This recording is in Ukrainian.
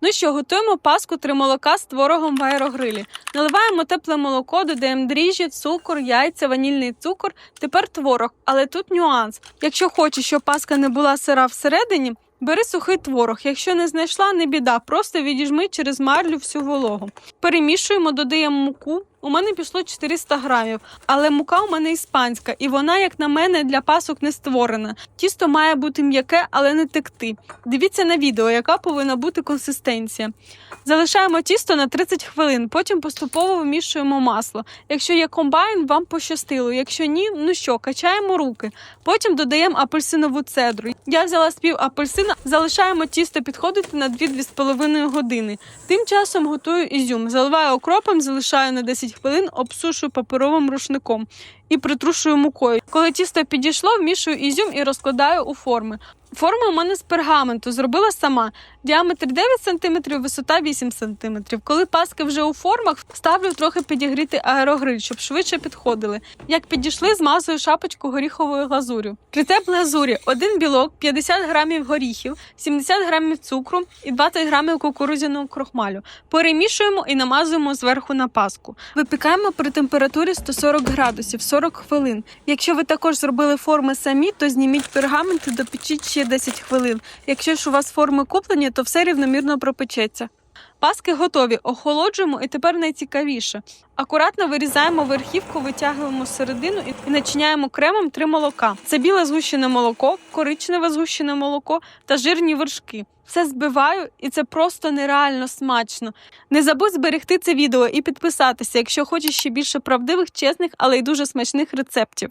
Ну що, готуємо паску три молока з творогом в аерогрилі. Наливаємо тепле молоко, додаємо дріжджі, цукор, яйця, ванільний цукор. Тепер творог. Але тут нюанс. Якщо хочеш, щоб паска не була сира всередині, бери сухий творог. Якщо не знайшла, не біда. Просто відіжми через марлю всю вологу. Перемішуємо, додаємо муку. У мене пішло 400 грамів, але мука у мене іспанська, і вона, як на мене, для пасок не створена. Тісто має бути м'яке, але не текти. Дивіться на відео, яка повинна бути консистенція. Залишаємо тісто на 30 хвилин, потім поступово вимішуємо масло. Якщо є комбайн, вам пощастило. Якщо ні, ну що, качаємо руки. Потім додаємо апельсинову цедру. Я взяла спів апельсина, залишаємо тісто підходити на 2-2,5 години. Тим часом готую ізюм, заливаю окропом, залишаю на 10 хвилин, обсушую паперовим рушником і притрушую мукою. Коли тісто підійшло, вмішую ізюм і розкладаю у форми. Форма у мене з пергаменту зробила сама. Діаметр 9 см, висота 8 см. Коли паски вже у формах, ставлю трохи підігріти аерогриль, щоб швидше підходили. Як підійшли, змазую шапочку горіховою глазурю. Рецепт глазурі: один білок, 50 грамів горіхів, 70 грамів цукру і 20 грамів кукурудзяного крохмалю. Перемішуємо і намазуємо зверху на паску. Випікаємо при температурі 140 градусів 40 хвилин. Якщо ви також зробили форми самі, то зніміть пергамент і допечіть ще 10 хвилин. Якщо ж у вас форми куплені, то все рівномірно пропечеться. Паски готові, охолоджуємо і тепер найцікавіше. Акуратно вирізаємо верхівку, витягуємо середину і начиняємо кремом три молока. Це біле згущене молоко, коричневе згущене молоко та жирні вершки. Все збиваю, і це просто нереально смачно. Не забудь зберегти це відео і підписатися, якщо хочеш ще більше правдивих, чесних, але й дуже смачних рецептів.